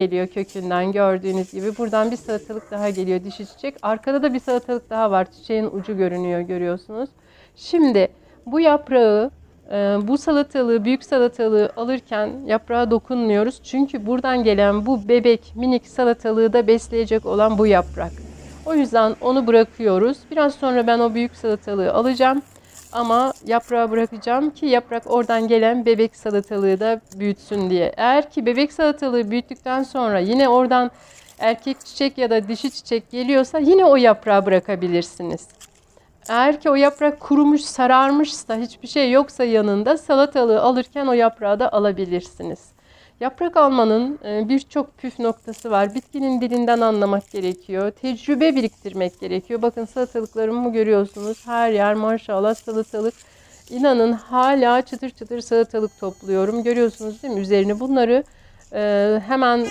geliyor kökünden gördüğünüz gibi. Buradan bir salatalık daha geliyor dişi çiçek. Arkada da bir salatalık daha var. Çiçeğin ucu görünüyor görüyorsunuz. Şimdi bu yaprağı e, bu salatalığı, büyük salatalığı alırken yaprağa dokunmuyoruz. Çünkü buradan gelen bu bebek minik salatalığı da besleyecek olan bu yaprak. O yüzden onu bırakıyoruz. Biraz sonra ben o büyük salatalığı alacağım. Ama yaprağı bırakacağım ki yaprak oradan gelen bebek salatalığı da büyütsün diye. Eğer ki bebek salatalığı büyüttükten sonra yine oradan erkek çiçek ya da dişi çiçek geliyorsa yine o yaprağı bırakabilirsiniz. Eğer ki o yaprak kurumuş, sararmışsa, hiçbir şey yoksa yanında salatalığı alırken o yaprağı da alabilirsiniz. Yaprak almanın e, birçok püf noktası var. Bitkinin dilinden anlamak gerekiyor. Tecrübe biriktirmek gerekiyor. Bakın salatalıklarımı görüyorsunuz. Her yer maşallah salatalık. İnanın hala çıtır çıtır salatalık topluyorum. Görüyorsunuz değil mi? Üzerini bunları e, hemen